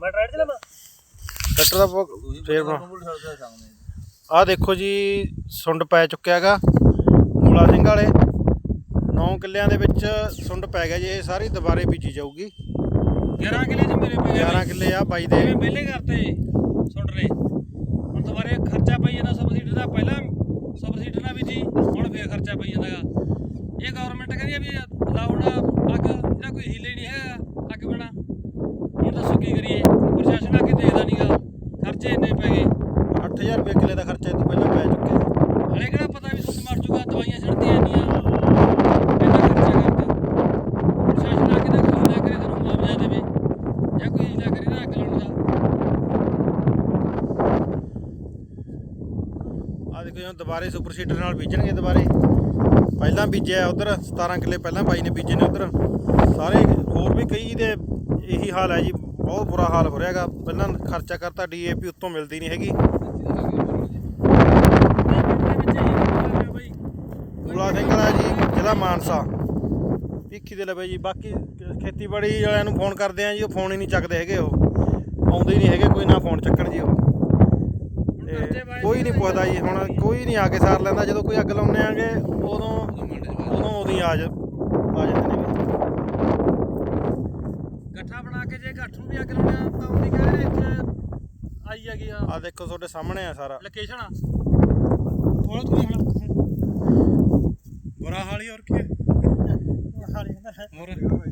ਮੈਂ tractor ਚਲਾਵਾਂ tractor ਦਾ ਫੇਰ ਬਣਾ। ਆਹ ਦੇਖੋ ਜੀ ਸੁੰਡ ਪੈ ਚੁੱਕਿਆ ਹੈਗਾ। ਮੂਲਾ ਸਿੰਘ ਵਾਲੇ 9 ਕਿੱਲਿਆਂ ਦੇ ਵਿੱਚ ਸੁੰਡ ਪੈ ਗਿਆ ਜੀ ਇਹ ਸਾਰੀ ਦੁਬਾਰੇ ਬੀਜੀ ਜਾਊਗੀ। 11 ਕਿਲੇ ਚ ਮੇਰੇ ਪੈ 11 ਕਿੱਲੇ ਆ ਬਾਈ ਦੇ। ਵਿਹਲੇ ਕਰਤੇ ਸੁੱਟ ਲਏ ਹੁਣ ਦੁਬਾਰੇ ਖਰਚਾ ਪਈ ਜਾਂਦਾ ਸਬਸਿਡੀ ਦਾ ਪਹਿਲਾਂ ਸਬਸਿਡੀ ਨਾਲ ਵੀ ਜੀ ਹੁਣ ਫੇਰ ਖਰਚਾ ਪਈ ਜਾਂਦਾਗਾ। ਇਹ ਗਵਰਨਮੈਂਟ ਕਹਿੰਦੀ ਆ ਵੀ ਲਾਉਣ ਅੱਗ ਜਿਹੜਾ ਕੋਈ ਹੀਲੇ ਨਹੀਂ ਹੈਗਾ ਅੱਗ ਬਣਾ ਹੁਣ ਦੱਸੋ ਕੀ ਕਰੀਏ? ਪ੍ਰਸ਼ਾਸਨ ਆ ਕੇ ਦੇਖਦਾ ਨਹੀਂਗਾ ਖਰਚੇ ਇੰਨੇ ਪੈ ਗਏ। 8000 ਰੁਪਏ ਕਿੱਲੇ ਦਾ ਖਰਚਾ ਇਹ ਤੋਂ ਪਹਿਲਾਂ ਪੈ ਚੁੱਕਿਆ। ਹਲੇ ਕਿਹੜਾ ਪਤਾ ਵੀ ਸੁੱਤ ਮਰ ਜੂਗਾ ਦਵਾਈਆਂ ਛੱਡਦੀਆਂ ਇੰਨੀਆਂ ਇੰਨਾ ਖਰਚਾ ਕਰਤਾ। ਪ੍ਰਸ਼ਾਸਨ ਆ ਕੇ ਤਾਂ ਕੋਈ ਹੀਲਾ ਕਰੇ ਤੁਹਾਨੂੰ ਮੁਆਵਜ਼ਾ ਦੇਵੇ। ਜਾਂ ਕੋਈ ਹੀਲਾ ਕਰੇ ਨਾ ਅੱਗ ਲਾਉਣ ਦਾ। ਆ ਦੇਖੋ ਜੀ ਦੁਬਾਰੇ ਸੁਪਰ ਸੀਡਰ ਨਾਲ ਬੀਜਣਗੇ ਦੁਬਾਰੇ। ਪਹਿਲਾਂ ਬੀਜਿਆ ਉਧਰ 17 ਕਿੱਲੇ ਪਹਿਲਾਂ ਬਾਈ ਨੇ ਬੀਜੇ ਨੇ ਉਧਰ। ਸਾਰੇ ਹੋਰ ਵੀ ਕਈ ਦੇ ਇਹੀ ਹਾਲ ਹੈ ਜੀ, ਬਹੁਤ ਬੁਰਾ ਹਾਲ ਹੋ ਰਿਹਾ ਹੈਗਾ। ਪਹਿਲਾਂ ਖਰਚਾ ਕਰਤਾ ਡੀਏਪੀ ਉੱਤੋਂ ਮਿਲਦੀ ਨਹੀਂ ਹੈਗੀ। ਗੁਲਾ ਸਿੰਘ ਵਾਲਾ ਜੀ, ਜ਼ਿਲ੍ਹਾ ਮਾਨਸਾ। ਭੀਖੀ ਦੇ ਲਵੇ ਜੀ, ਬਾਕੀ ਖੇਤੀਬਾੜੀ ਵਾਲਿਆਂ ਨੂੰ ਫੋਨ ਕਰਦੇ ਆ ਜੀ, ਉਹ ਫੋਨ ਹੀ ਨਹੀਂ ਚੱਕਦੇ ਹੈਗੇ ਉਹ। ਆਉਂਦੇ ਹੀ ਨਹੀਂ ਹੈਗੇ, ਕੋਈ ਨਾ ਫੋਨ ਚੱਕਣ ਜੀ ਉਹ। ਤੇ ਕੋਈ ਨਹੀਂ ਪੁੱਛਦਾ ਜੀ, ਹੁਣ ਕੋਈ ਨਹੀਂ ਆ ਕੇ ਸਾਰ ਲੈਂਦਾ, ਜਦੋਂ ਕੋਈ ਅੱਗ ਲਾਉਣੇ ਆਗੇ, ਉਦੋਂ ਉਦੋਂ ਉਹਦੀ ਆ ਜਾ ਆ ਜਾਂਦੇ ਨੇ ਗੱਠਾ ਬਣਾ ਕੇ ਜੇ ਗੱਠ ਨੂੰ ਵੀ ਅੱਗ ਲਾਉਣਾ ਤਾਂ ਉਹਦੀ ਕਹਿੰਦੇ ਇੱਥੇ ਆਈ ਹੈਗੀ ਆ। ਆ ਦੇਖੋ ਤੁਹਾਡੇ ਸਾਹਮਣੇ ਆ ਸਾਰਾ। ਲੋਕੇਸ਼ਨ ਆ। ਥੋੜਾ ਤੂੰ ਹੁਣ। ਬੁਰਾ ਹਾਲ ਹੀ ਹੋਰ ਕੀ ਹਾਲੀ ਹੋਰ?